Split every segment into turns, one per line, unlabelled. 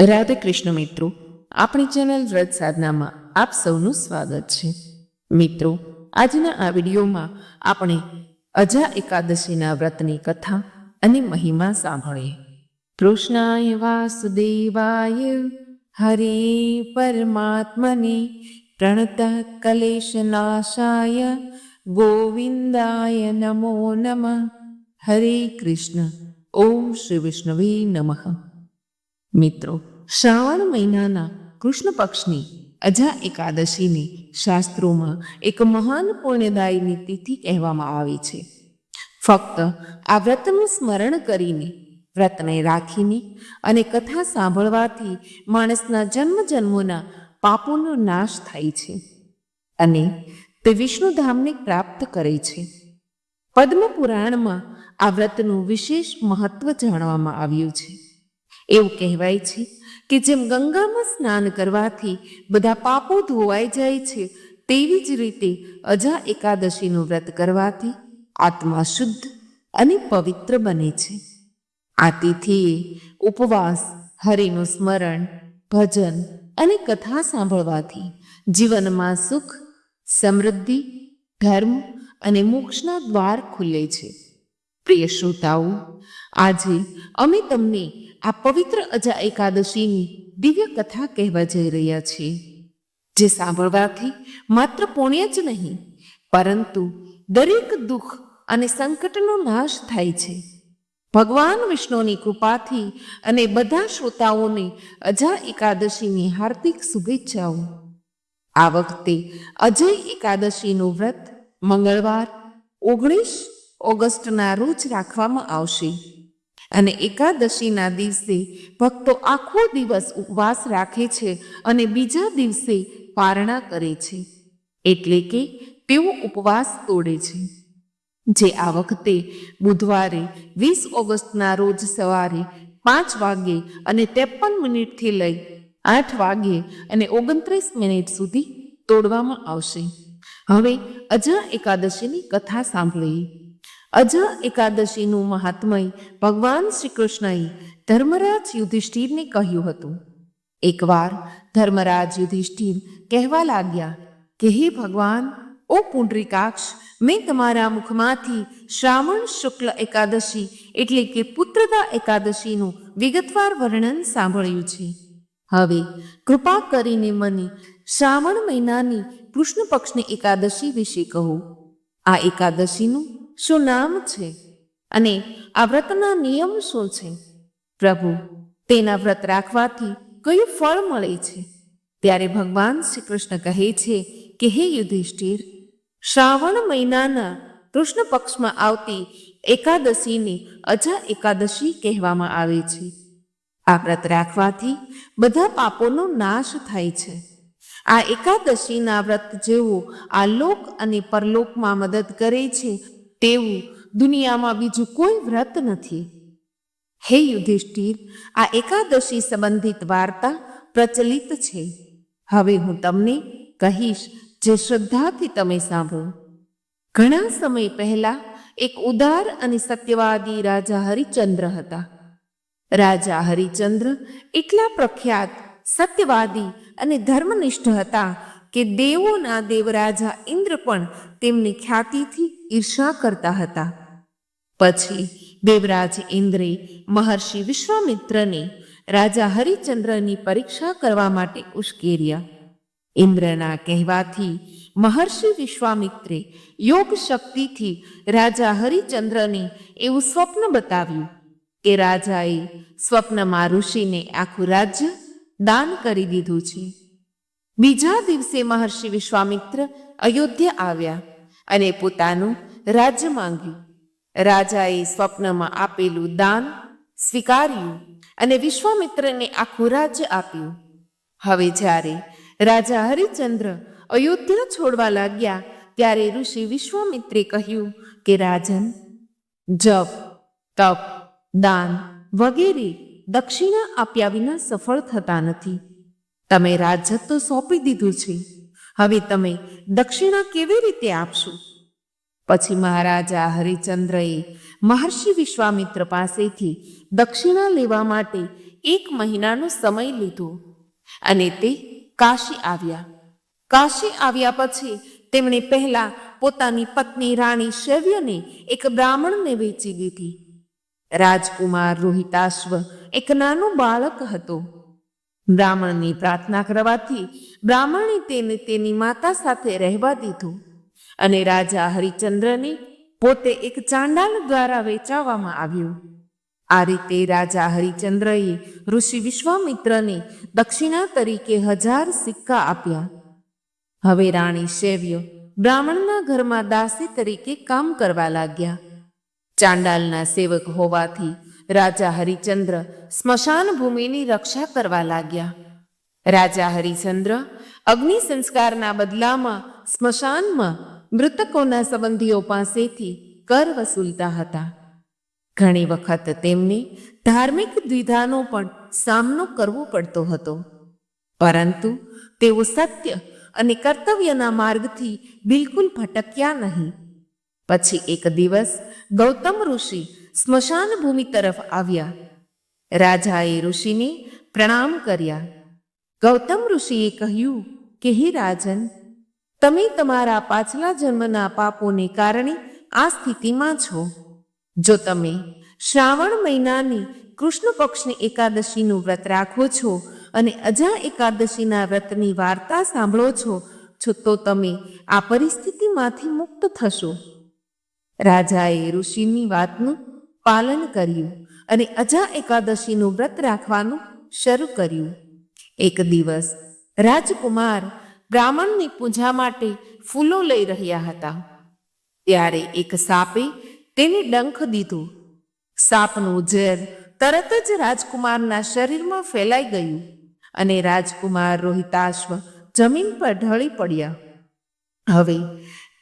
રાધે કૃષ્ણ મિત્રો, આપણી ચેનલ વ્રત સાધનામાં આપ સૌનું સ્વાગત છે. મિત્રો, આજના આ વિડીયોમાં આપણે અજા એકાદશીના વ્રતની કથા અને મહિમા સાંભળીએ. કૃષ્ણાય વાસુદેવાય, હરે પરમાત્મને પ્રણત કલેશનાશાય ગોવિંદાય નમો નમઃ. હરે કૃષ્ણ, ઓમ શ્રી વિષ્ણવે નમઃ. મિત્રો, શ્રાવણ મહિનાના કૃષ્ણ પક્ષની અજા એકાદશીની શાસ્ત્રોમાં એક મહાન પુણ્યદાયીની તિથિ કહેવામાં આવી છે. ફક્ત આ વ્રતનું સ્મરણ કરીને, વ્રતને રાખીને અને કથા સાંભળવાથી માણસના જન્મ જન્મોના પાપોનો નાશ થાય છે અને તે વિષ્ણુધામને પ્રાપ્ત કરે છે. પદ્મ પુરાણમાં આ વ્રતનું વિશેષ મહત્વ જાણવામાં આવ્યું છે. એવું કહેવાય છે કે જેમ ગંગામાં સ્નાન કરવાથી બધા પાપો ધોવાઈ જાય છે, તેવી જ રીતે અજા એકાદશીનું વ્રત કરવાથી આત્મા શુદ્ધ અને પવિત્ર બને છે. આ તિથિએ ઉપવાસ, હરિનું સ્મરણ, ભજન અને કથા સાંભળવાથી જીવનમાં સુખ, સમૃદ્ધિ, ધર્મ અને મોક્ષના દ્વાર ખુલે છે. પ્રિય શ્રોતાઓ, આજે અમે તમને આ પવિત્ર અજા એકાદશીની દિવ્ય કથા કહેવા જઈ રહ્યા છીએ. જે સાંભળવાથી માત્ર પુણ્ય જ નહીં, પરંતુ દરેક દુઃખ અને સંકટનો નાશ થાય છે. ભગવાન વિષ્ણુની કૃપાથી અને બધા શ્રોતાઓને અજા એકાદશીની હાર્દિક શુભેચ્છાઓ. આ વખતે અજય એકાદશીનું વ્રત મંગળવાર, ઓગણીસ ઓગસ્ટના રોજ રાખવામાં આવશે. અને એકાદશીના દિવસે ભક્તો આખો દિવસ ઉપવાસ રાખે છે અને બીજા દિવસે પારણા કરે છે. એટલે કે તેઓ ઉપવાસ તોડે છે. જે આ વખતે બુધવારે વીસ ઓગસ્ટના રોજ સવારે પાંચ વાગ્યે અને ત્રેપન મિનિટથી લઈ આઠ વાગ્યે અને ઓગણત્રીસ મિનિટ સુધી તોડવામાં આવશે. હવે અજા એકાદશીની કથા સાંભળીએ. અજા એકાદશીનું મહાત્મય ભગવાન શ્રી કૃષ્ણએ ધર્મરાજ યુધિષ્ઠિરને કહ્યું હતું. એકવાર ધર્મરાજ યુધિષ્ઠિર કહેવા લાગ્યા કે, હે ભગવાન, ઓ પુંડરીકાક્ષ, મેં તમારા મુખમાંથી શ્રાવણ શુક્લ એકાદશી એટલે કે પુત્રદા એકાદશીનું વિગતવાર વર્ણન સાંભળ્યું છે. હવે કૃપા કરીને મને શ્રાવણ મહિનાની કૃષ્ણ પક્ષની એકાદશી વિશે કહો. આ એકાદશીનું શું નામ છે? અને આ વ્રતના નિયમ શું છે? પ્રભુ, તેના વ્રત રાખવાથી કયું ફળ મળે છે? ત્યારે ભગવાન શ્રી કૃષ્ણ કહે છે કે, હે યુધિષ્ઠિર, શ્રાવણ મહિનાના કૃષ્ણ પક્ષમાં આવતી એકાદશીને અજા એકાદશી કહેવામાં આવે છે. આ વ્રત રાખવાથી બધા પાપોનો નાશ થાય છે. આ એકાદશીના વ્રત જેવો આ લોક અને પરલોકમાં મદદ કરે છે તેવું દુનિયામાં બીજું કોઈ વ્રત નથી. હે યુધિષ્ઠિર, આ એકાદશી સંબંધિત વાર્તા પ્રચલિત છે. હવે હું તમને કહીશ જે શ્રદ્ધાથી તમે સાંભળો. ઘણા સમય પહેલા એક ઉદાર અને સત્યવાદી રાજા હરિચંદ્ર હતા. રાજા હરિચંદ્ર એટલા પ્રખ્યાત, સત્યવાદી અને ધર્મનિષ્ઠ હતા કે દેવોના દેવરાજા ઇન્દ્ર પણ તેમની ખ્યાતિથી ઈર્ષા કરતા હતા. પછી દેવરાજ ઇન્દ્રે મહર્ષિ વિશ્વામિત્રને રાજા હરિચંદ્રની પરીક્ષા કરવા માટે ઉશ્કેર્યા. ઇન્દ્રના કહેવાથી મહર્ષિ વિશ્વામિત્રે યોગ શક્તિથી રાજા હરિચંદ્રને એવું સ્વપ્ન બતાવ્યું કે રાજાએ સ્વપ્નમાં ઋષિને આખું રાજ્ય દાન કરી દીધું છે. બીજા દિવસે મહર્ષિ વિશ્વામિત્ર અયોધ્યા આવ્યા અને પોતાનું રાજ્ય માંગ્યું. રાજાએ સ્વપ્નમાં આપેલું દાન સ્વીકાર્યું અને વિશ્વામિત્રને આખું રાજ્ય આપ્યું. હવે જ્યારે રાજા હરિચંદ્ર અયોધ્યા છોડવા લાગ્યા, ત્યારે ઋષિ વિશ્વામિત્રે કહ્યું કે, રાજન, જપ, તપ, દાન વગેરે દક્ષિણા આપ્યા વિના સફળ થતા નથી. તમે રાજ્ય તો સોંપી દીધું છે. હવે તમે દક્ષિણા કેવી રીતે આપશો? પછી મહારાજા હરિચંદ્રએ મહર્ષિ વિશ્વામિત્ર પાસેથી દક્ષિણા લેવા માટે એક મહિનાનો સમય લીધો અને તે કાશી આવ્યા. કાશી આવ્યા પછી તેમણે પહેલા પોતાની પત્ની રાણી શૈવ્યને એક બ્રાહ્મણને વેચી દીધી. રાજકુમાર રોહિતાશ્વ એક નાનું બાળક હતો. બ્રાહ્મણની પ્રાર્થના કરવાથી બ્રાહ્મણે તેને તેની માતા સાથે રહેવા દીધું અને રાજા હરિચંદ્રને પોતે એક ચાંડાલ દ્વારા વેચાવવામાં આવ્યું. આ રીતે રાજા હરિચંદ્રએ ઋષિ વિશ્વામિત્રને દક્ષિણા તરીકે હજાર સિક્કા આપ્યા. હવે રાણી શૈવ્ય બ્રાહ્મણના ઘરમાં દાસી તરીકે કામ કરવા લાગ્યા. ચાંડાલના સેવક હોવાથી રાજા હરિચંદ્ર સ્મશાન ભૂમિની રક્ષા કરવા લાગ્યા. રાજા હરિચંદ્ર અગ્નિ સંસ્કારના બદલામાં સ્મશાનમાં મૃતકોના સંબંધીઓ પાસેથી કર વસૂલતા હતા. ઘણી વખત તેમને ધાર્મિક દ્વિધાનો પણ સામનો કરવો પડતો હતો. પરંતુ તેઓ સત્ય અને કર્તવ્યના માર્ગથી બિલકુલ ભટક્યા નહીં. પછી એક દિવસ ગૌતમ ઋષિ સ્મશાન ભૂમિ તરફ આવ્યા. રાજાએ ઋષિને પ્રણામ કર્યા. ગૌતમ ઋષિએ કહ્યું, કે હે રાજન, તમે તમારા પાછલા જન્મના પાપોને કારણે આ સ્થિતિમાં છો. જો તમે શ્રાવણ મહિનાની કૃષ્ણ પક્ષની એકાદશીનું વ્રત રાખો છો અને અજા એકાદશીના વ્રતની વાર્તા સાંભળો છો છો તો તમે આ પરિસ્થિતિમાંથી મુક્ત થશો. રાજાએ ઋષિની વાતનું પાલન કર્યું અને અજા એકાદશીનું વ્રત રાખવાનું શરૂ કર્યું. એક દિવસ રાજકુમાર બ્રાહ્મણની પૂજા માટે ફૂલો લઈ રહ્યા હતા. ત્યારે એક સાપે તેને ડંખ દીધું. સાપનું ઝેર તરત જ રાજકુમારના શરીરમાં ફેલાઈ ગયું અને રાજકુમાર રોહિતાશ્વ જમીન પર ઢળી પડ્યા. હવે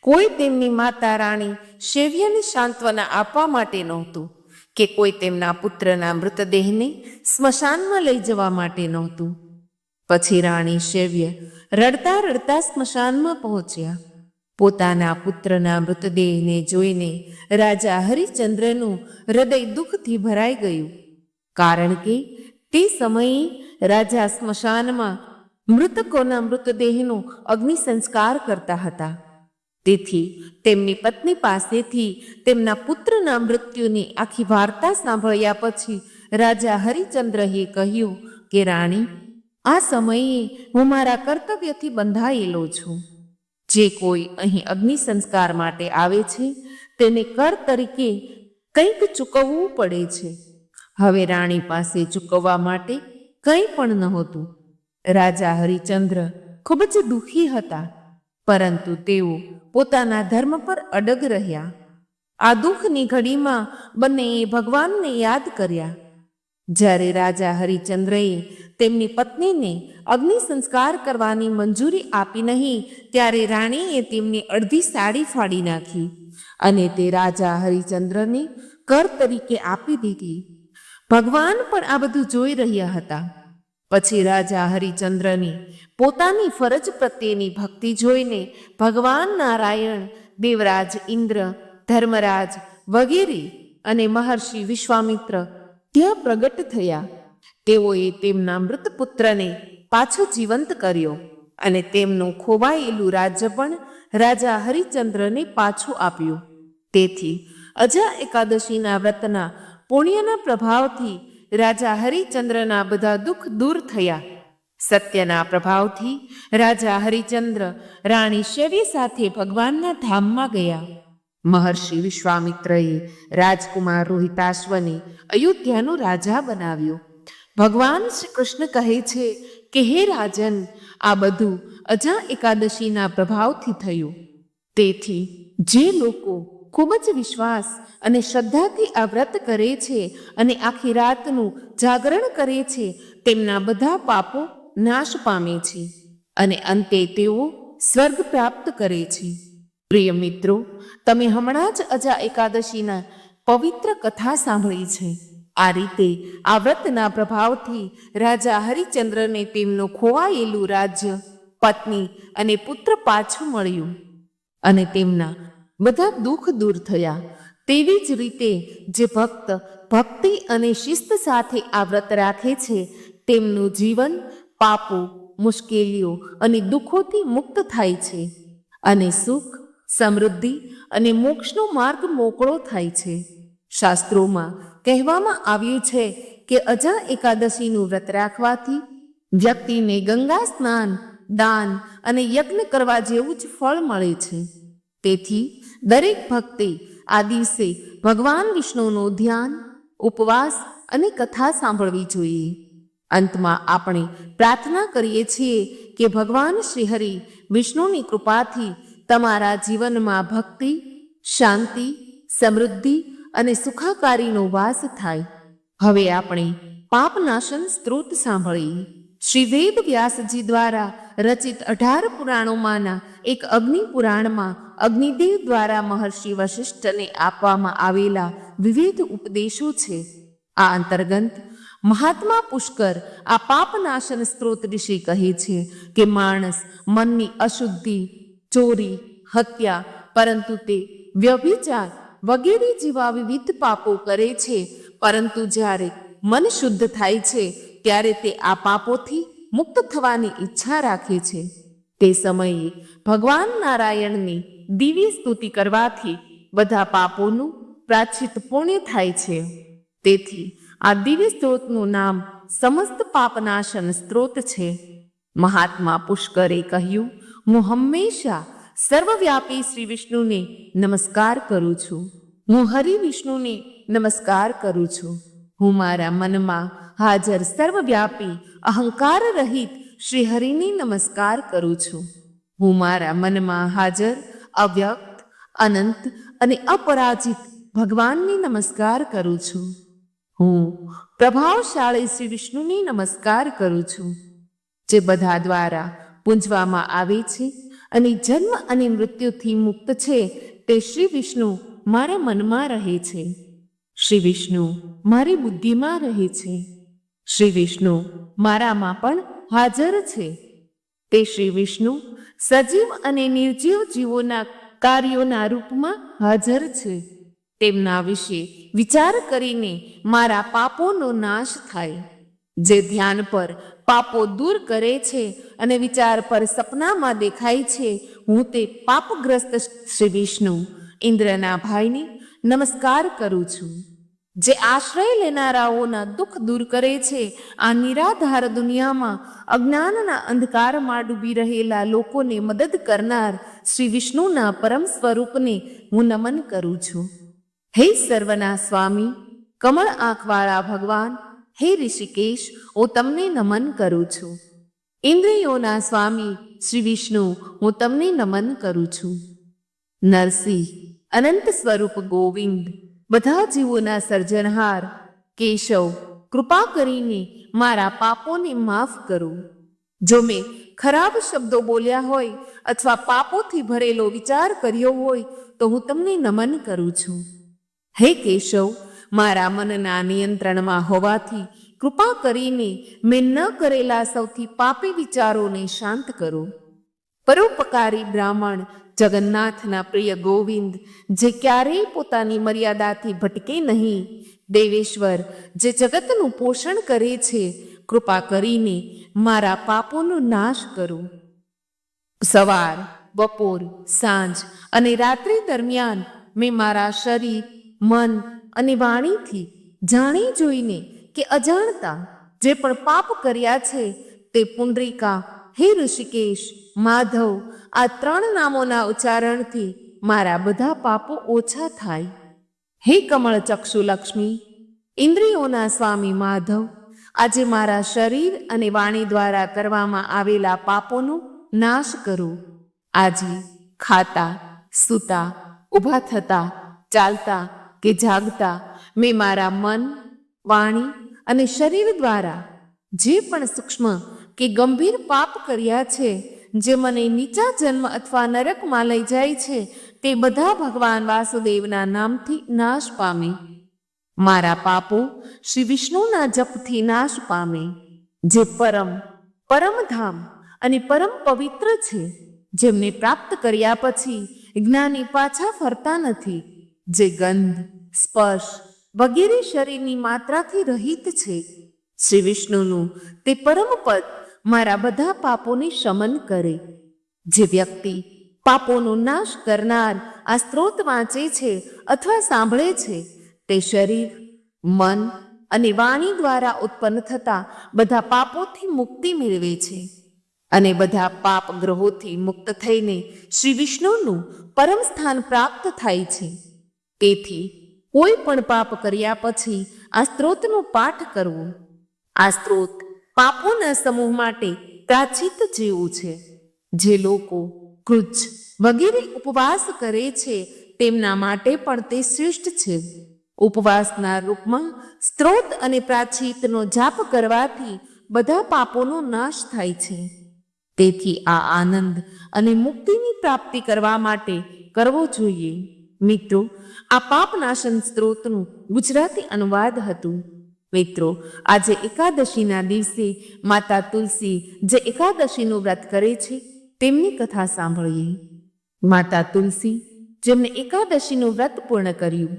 કોઈ તેમની માતા રાણી શૈવ્યને સાંત્વના આપવા માટે નહોતું કે કોઈ તેમના પુત્રના મૃતદેહને સ્મશાનમાં લઈ જવા માટે નહોતું. પછી રાણી શૈવ્ય રડતા રડતા સ્મશાનમાં પહોંચ્યા. પોતાના પુત્રના મૃતદેહને જોઈને રાજા હરિચંદ્રનું હૃદય દુઃખથી ભરાઈ ગયું. કારણ કે તે સમયે રાજા સ્મશાનમાં મૃતકોના મૃતદેહનો અગ્નિ સંસ્કાર કરતા હતા. તેથી તેમની પત્ની પાસેથી તેમના પુત્રના મૃત્યુની આખી વાર્તા સાંભળ્યા પછી રાજા હરિચંદ્રએ કહ્યું કે, રાણી, આ સમયે હું મારા કર્તવ્યથી બંધાયેલો છું. જે કોઈ અહીં અગ્નિ સંસ્કાર માટે આવે છે, તેને કર તરીકે કંઈક ચૂકવવું પડે છે. હવે રાણી પાસે ચૂકવવા માટે કંઈ પણ નહોતું. રાજા હરિચંદ્ર ખૂબ જ દુઃખી હતા પરંતુ તેઓ પોતાના ધર્મ પર અડગ રહ્યા. આ દુઃખની ઘડીમાં બંનેએ ભગવાનને યાદ કર્યા. જ્યારે રાજા હરિચંદ્રએ તેમની પત્નીને અગ્નિ સંસ્કાર કરવાની મંજૂરી આપી નહીં, ત્યારે રાણીએ તેમની અડધી સાડી ફાડી નાખી અને તે રાજા હરિચંદ્રને કર તરીકે આપી દીધી. ભગવાન પણ આ બધું જોઈ રહ્યા હતા. પછી રાજા હરિચંદ્રની પોતાની ફરજ પ્રત્યેની ભક્તિ જોઈને ભગવાન નારાયણ, દેવરાજ ઇન્દ્ર, ધર્મરાજ વગેરે અને મહર્ષિ વિશ્વામિત્ર ત્યાં પ્રગટ થયા. તેઓએ તેમના મૃત પુત્રને પાછો જીવંત કર્યો અને તેમનું ખોવાયેલું રાજ્ય પણ રાજા હરિચંદ્રને પાછું આપ્યું. તેથી અજા એકાદશીના વ્રતના પુણ્યના પ્રભાવથી રાજા હરિચંદ્રના બધા દુઃખ દૂર થયા. સત્યના પ્રભાવથી રાજા હરિચંદ્ર રાણી શેવી સાથે ભગવાનના ધામમાં ગયા. મહર્ષિ વિશ્વામિત્રએ રાજકુમાર રોહિતાશ્વને અયોધ્યાનો રાજા બનાવ્યો. ભગવાન શ્રી કૃષ્ણ કહે છે કે, હે રાજન, આ બધું અજા એકાદશીના પ્રભાવથી થયું. તેથી જે લોકો ખૂબ જ વિશ્વાસ અને શ્રદ્ધાથી આ વ્રત કરે છે અને આખી રાતનું જાગરણ કરે છે, તેમના બધા પાપો નાશ પામે છે અને અંતે તેઓ સ્વર્ગ પ્રાપ્ત કરે છે. પ્રિય મિત્રો, તમે હમણાં જ અજા એકાદશીના પવિત્ર કથા સાંભળી છે. આ રીતે આ વ્રતના પ્રભાવથી રાજા હરિચંદ્રને તેમનું ખોવાયેલું રાજ્ય, પત્ની અને પુત્ર પાછું મળ્યું અને તેમના બધા દુઃખ દૂર થયા. તેવી જ રીતે જે ભક્ત ભક્તિ અને શિસ્ત સાથે આ વ્રત રાખે છે, તેમનું જીવન પાપો, મુશ્કેલીઓ અને દુઃખોથી મુક્ત થાય છે અને સુખ, સમૃદ્ધિ અને મોક્ષનો માર્ગ મોકળો થાય છે. શાસ્ત્રોમાં કહેવામાં આવ્યું છે કે અજા એકાદશીનું વ્રત રાખવાથી વ્યક્તિને ગંગા સ્નાન, દાન અને યજ્ઞ કરવા જેવું જ ફળ મળે છે. તેથી દરેક ભક્તે આ દિવસે ભગવાન વિષ્ણુનું ધ્યાન, ઉપવાસ અને કથા સાંભળવી જોઈએ. અંતમાં આપણે પ્રાર્થના કરીએ છીએ કે ભગવાન શ્રીહરિ વિષ્ણુની કૃપાથી તમારા જીવનમાં ભક્તિ, શાંતિ, સમૃદ્ધિ અને સુખાકારીનો વાસ થાય. હવે આપણે પાપનાશન સ્ત્રોત સાંભળીએ શ્રી વેદ વ્યાસજી દ્વારા રચિત અઢાર પુરાણોમાંના એક અગ્નિ પુરાણમાં અગ્નિદેવ દ્વારા મહર્ષિ વશિષ્ઠને આપવામાં આવેલા વિવિધ ઉપદેશો છે. આ અંતર્ગત મહાત્મા પુષ્કર આ પાપનાશન સ્ત્રોત ઋષિ કહે છે કે માણસ મનની અશુદ્ધિ, ચોરી, હત્યા, પરંતુ તે વ્યભિચાર વગેરે જેવા વિવિધ પાપો કરે છે. પરંતુ જ્યારે મન શુદ્ધ થાય છે, ત્યારે તે આ પાપોથી મુક્ત થવાની ઈચ્છા રાખે છે. તે સમયે ભગવાન નારાયણની દિવ્ય સ્તુતિ કરવાથી બધા પાપોનું પ્રાચિત પુણ્ય થાય છે. તેથી આ દિવ્ય સ્ત્રોતનું નામ સમસ્ત પાપનાશન સ્ત્રોત છે. મહાત્મા પુષ્કરે કહ્યું, હું હંમેશા સર્વવ્યાપી શ્રી વિષ્ણુને નમસ્કાર કરું છું. હું હરિ વિષ્ણુને નમસ્કાર કરું છું. હું મારા મનમાં હાજર સર્વવ્યાપી અહંકાર રહિત શ્રી હરિને નમસ્કાર કરું છું. હું મારા મનમાં હાજર અવ્યક્ત, અનંત અને અપરાજિત ભગવાનને નમસ્કાર કરું છું. હું પ્રભાવશાળી શ્રી વિષ્ણુને નમસ્કાર કરું છું, જે બધા દ્વારા પૂંજવામાં આવે છે અને જન્મ અને મૃત્યુથી મુક્ત છે તે શ્રી વિષ્ણુ મારા મનમાં રહે છે. શ્રી વિષ્ણુ મારી બુદ્ધિમાં રહે છે. શ્રી વિષ્ણુ મારામાં પણ હાજર છે. તે શ્રી વિષ્ણુ સજીવ અને નિર્જીવ જીવોના કાર્યોના રૂપમાં હાજર છે. તેમના વિશે વિચાર કરીને મારા પાપોનો નાશ થાય. જે ધ્યાન પર પાપો દૂર કરે છે અને વિચાર પર સપનામાં દેખાય છે, હું તે પાપગ્રસ્ત શ્રી વિષ્ણુ ઇન્દ્રના ભાઈને નમસ્કાર કરું છું. જે આશ્રય લેનારાઓના દુઃખ દૂર કરે છે, આ નિરાધાર દુનિયામાં અજ્ઞાનના અંધકારમાં ડૂબી રહેલા લોકોને મદદ કરનાર શ્રી વિષ્ણુના પરમ સ્વરૂપને હું નમન કરું છું. હે સર્વના સ્વામી, કમળ આંખવાળા ભગવાન, હે ઋષિકેશ, હું તમને નમન કરું છું. ઇન્દ્રિયોના સ્વામી, શ્રી વિષ્ણુ, હું તમને નમન કરું છું. નરસિંહ, અનંત સ્વરૂપ ગોવિંદ બધા જીવોના સર્જનહાર. કેશવ, કૃપા કરીને મારા પાપોને માફ કરો. જો મેં ખરાબ શબ્દો બોલ્યા હોય અથવા પાપોથી ભરેલો વિચાર કર્યો હોય તો હું તમને નમન કરું છું. હે કેશવ, મારા મનના નિયંત્રણમાં હોવાથી કૃપા કરીને મેં ન કરેલા સૌથી પાપી વિચારોને શાંત કરો. પરોપકારી બ્રાહ્મણ જગન્નાથના પ્રિય ગોવિંદ, જે ક્યારેય પોતાની મર્યાદાથી ભટકે નહીં. દેવેશ્વર, જે જગતનું પોષણ કરે છે, કૃપા કરીને મારા પાપોનો નાશ કરો. સવાર, બપોર, સાંજ અને રાત્રિ દરમિયાન મેં મારા શરીર, મન અને વાણીથી જાણી જોઈને કે અજાણતા જે પણ પાપ કર્યા છે તે પુંડરીકા હે ઋષિકેશ, માધવ, આ ત્રણ નામોના ઉચ્ચારણથી મારા બધા પાપો ઓછા થાય. હે કમળ ચક્ષુ લક્ષ્મી, ઇન્દ્રિયોના સ્વામી માધવ, આજે મારા શરીર અને વાણી દ્વારા કરવામાં આવેલા પાપોનો નાશ કરો. આજે ખાતા, સૂતા, ઊભા થતા, ચાલતા કે જાગતા મેં મારા મન, વાણી અને શરીર દ્વારા જે પણ સૂક્ષ્મ કે ગંભીર પાપ કર્યા છે, જે મને નીચા જન્મ અથવા નરકમાં લઈ જાય છે, તે બધા ભગવાન વાસુદેવના નામથી નાશ પામે. મારા પાપો શ્રી વિષ્ણુના જપથી નાશ પામે, જે પરમ, પરમધામ અને પરમ પવિત્ર છે, જેમને પ્રાપ્ત કર્યા પછી જ્ઞાની પાછા ફરતા નથી, જે ગંધ, સ્પર્શ વગેરે શરીરની માત્રાથી રહિત છે. શ્રી વિષ્ણુનું તે પરમ પદ મારા બધા પાપોને શમન કરે. જે વ્યક્તિ પાપોનો નાશ કરનાર આ સ્ત્રોત વાંચે છે અથવા સાંભળે છે, તે શરીર, મન અને વાણી દ્વારા ઉત્પન્ન થતા બધા પાપોથી મુક્તિ મેળવે છે અને બધા પાપ ગ્રહોથી મુક્ત થઈને શ્રી વિષ્ણુનું પરમ સ્થાન પ્રાપ્ત થાય છે. તેથી કોઈ પણ પાપ કર્યા પછી આ સ્ત્રોતનો પાઠ કરવો. આ સ્ત્રોત પાપોના સમૂહ માટે પ્રાચિત જેવું છે. જે લોકો કૃચ્છ વગેરે ઉપવાસ કરે છે, તેમના માટે પણ તે શ્રેષ્ઠ છે. ઉપવાસના રૂપમાં સ્ત્રોત અને પ્રાચિતનો જાપ કરવાથી બધા પાપોનો નાશ થાય છે. તેથી આ આનંદ અને મુક્તિની પ્રાપ્તિ કરવા માટે કરવો જોઈએ. મિત્રો, આ પાપનાશન સ્ત્રોતનું ગુજરાતી અનુવાદ હતું. મિત્રો, આજે એકાદશીના દિવસે માતા તુલસી જે એકાદશીનું વ્રત કરે છે, તેમની કથા સાંભળીએ. માતા તુલસી જેમને એકાદશીનું વ્રત પૂર્ણ કર્યું,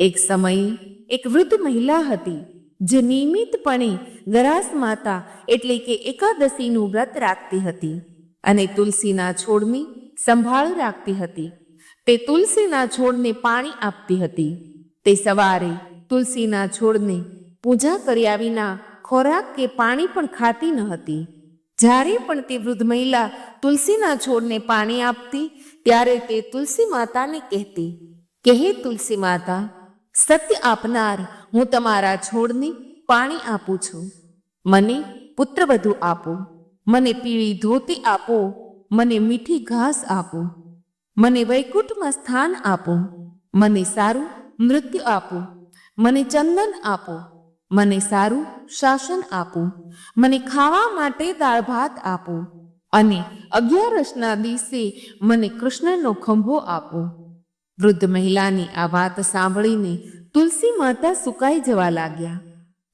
એક સમયે એક વૃદ્ધ મહિલા હતી, જે નિયમિતપણે ગરાસ માતા એટલે કે એકાદશીનું વ્રત રાખતી હતી અને તુલસીના છોડની સંભાળ રાખતી હતી. તે તુલસીના છોડને પાણી આપતી હતી. તે સવારે તુલસીના છોડને પૂજા કર્યા વિના ખોરાક કે પાણી પણ ખાતી ન હતી. જ્યારે પણ તે વૃદ્ધ મહિલા તુલસીના છોડને પાણી આપતી, ત્યારે તે તુલસી માતાને કહેતી કે હે તુલસી માતા, સત્ય આપનાર હું તમારા છોડને પાણી આપું છું. મને પુત્રવધુ આપો. મને પીળી ધોતી આપો. મને મીઠી ઘાસ આપો. મને વૈકુંઠમાં સ્થાન આપો. મને સારું મૃત્યુ આપો. મને ચંદન આપો. મને સારું શાસન આપો. મને ખાવા માટે દાળ ભાત આપો. અને અગિયારસના દિવસે મને કૃષ્ણનો ખંભો આપો. વૃદ્ધ મહિલાની આ વાત સાંભળીને તુલસી માતા સુકાઈ જવા લાગ્યા.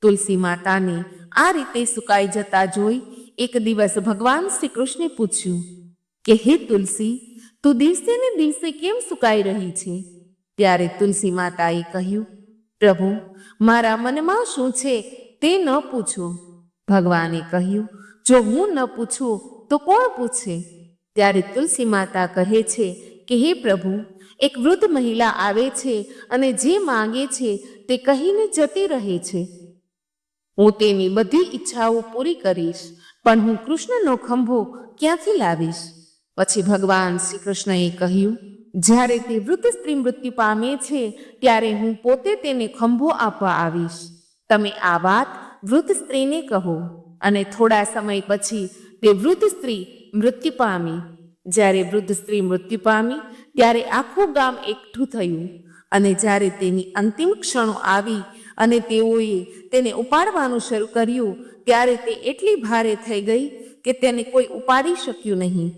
તુલસી માતાને આ રીતે સુકાઈ જતા જોઈ એક દિવસ ભગવાન શ્રી કૃષ્ણે પૂછ્યું, કે હે તુલસી, તું દિવસે ને દિવસે કેમ સુકાઈ રહી છે? ત્યારે તુલસી માતાએ કહ્યું પ્રભુ, મારા મનમાં શું છે તે ન પૂછો. ભગવાને કહ્યું, જો હું ન પૂછું, તો કોણ પૂછે? ત્યારે તુલસી માતા કહે છે કે, હે પ્રભુ, એક વૃદ્ધ મહિલા આવે છે અને જે માંગે છે તે કહીને જતી રહે છે. હું તેની બધી ઈચ્છાઓ પૂરી કરીશ, પણ હું કૃષ્ણનો ખંભો ક્યાંથી લાવીશ? પછી ભગવાન શ્રી કૃષ્ણએ કહ્યું જ્યારે તે વૃદ્ધ સ્ત્રી મૃત્યુ પામે છે, ત્યારે હું પોતે તેને ખંભો આપવા આવીશ. તમે આ વાત વૃદ્ધ સ્ત્રીને કહો. અને થોડા સમય પછી તે વૃદ્ધ સ્ત્રી મૃત્યુ પામી. જ્યારે વૃદ્ધ સ્ત્રી મૃત્યુ પામી, ત્યારે આખું ગામ એકઠું થયું. અને જ્યારે તેની અંતિમ ક્ષણો આવી અને તેઓએ તેને ઉપાડવાનું શરૂ કર્યું, ત્યારે તે એટલી ભારે થઈ ગઈ કે તેને કોઈ ઉપાડી શક્યું નહીં.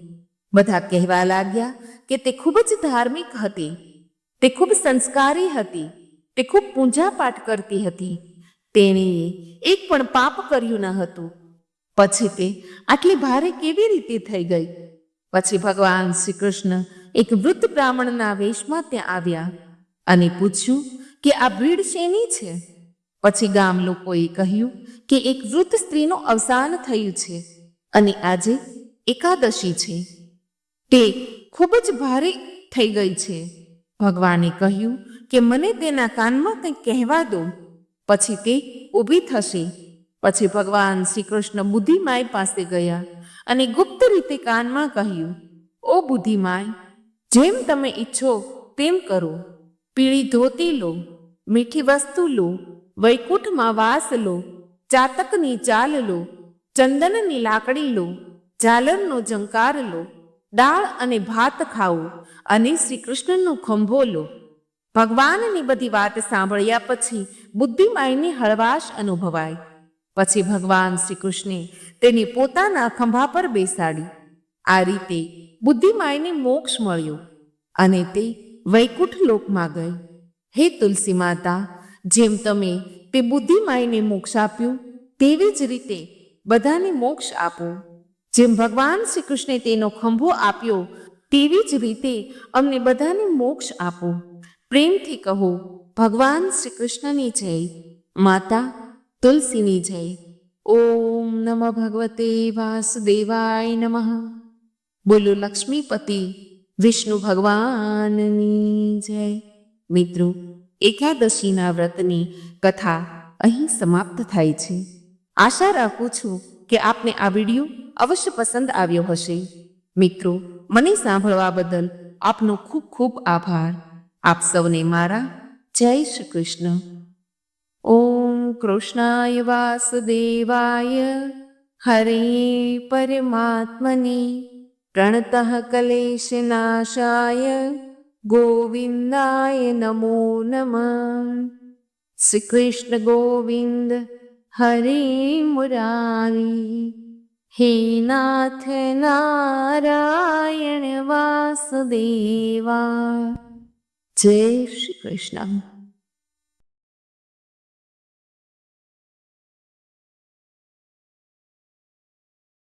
બધા કહેવા લાગ્યા કે તે ખૂબ જ ધાર્મિક હતી, તે ખૂબ સંસ્કારી હતી, તે ખૂબ પૂજાપાઠ કરતી હતી. તેણીએ એક પણ પાપ કર્યું ન હતું. પછી તે આટલી ભારે કેવી રીતે થઈ ગઈ? પછી ભગવાન શ્રી કૃષ્ણ એક વૃદ્ધ બ્રાહ્મણના વેશમાં ત્યાં આવ્યા અને પૂછ્યું કે આ ભીડ શેની છે? પછી ગામ લોકોએ કહ્યું કે એક વૃદ્ધ સ્ત્રીનું અવસાન થયું છે અને આજે એકાદશી છે. તે ખૂબ જ ભારે થઈ ગઈ છે. ભગવાને કહ્યું કે મને તેના કાનમાં કંઈક કહેવા દો. પછી તે ઊભી થશે. પછી ભગવાન શ્રી કૃષ્ણ બુદ્ધિમાય પાસે ગયા અને ગુપ્ત રીતે કાનમાં કહ્યું, ઓ બુદ્ધિમાય, જેમ તમે ઈચ્છો તેમ કરો. પીળી ધોતી લો, મીઠી વસ્તુ લો, વૈકુંઠમાં વાસ લો, ચાતકની ચાલ લો, ચંદનની લાકડી લો, ઝાલરનો જંકાર લો દાળ અને ભાત ખાવું અને શ્રી કૃષ્ણનું ખંભો લો. ભગવાનની બધી વાત સાંભળ્યા પછી બુદ્ધિમાયની હળવાશ અનુભવાય. પછી ભગવાન શ્રી કૃષ્ણે તેને પોતાના ખંભા પર બેસાડી. આ રીતે બુદ્ધિમાયને મોક્ષ મળ્યો અને તે વૈકુંઠ લોકમાં ગઈ. હે તુલસી માતા, જેમ તમે તે બુદ્ધિમાયને મોક્ષ આપ્યું, તેવી જ રીતે બધાને મોક્ષ આપો. જેમ ભગવાન શ્રી કૃષ્ણે તેનો ખંભો આપ્યો, તેવી જ રીતે અમને બધાને મોક્ષ આપો. પ્રેમથી કહો, ભગવાન શ્રી કૃષ્ણની જય, માતા તુલસીની જય. ઓમ નમ ભગવતે વાસુદેવાય નમઃ. બોલો લક્ષ્મીપતિ, વિષ્ણુ ભગવાનની જય. મિત્રો, એકાદશીના વ્રતની કથા અહીં સમાપ્ત થાય છે. આશા રાખું છું કે આપને આ વીડિયો અવશ્ય પસંદ આવ્યો હશે. મિત્રો, મને સાંભળવા બદલ આપનો ખૂબ ખૂબ આભાર. આપ સૌને મારા જય શ્રી કૃષ્ણ. ઓમ કૃષ્ણાય વાસુદેવાય. હરે પરમાત્મની પ્રણતઃ કલેશનાશાય ગોવિંદાય નમો નમઃ. શ્રી કૃષ્ણ ગોવિંદ हरि मुरारी। हे नाथ नारायण वासुदेवा। जय श्रीकृष्ण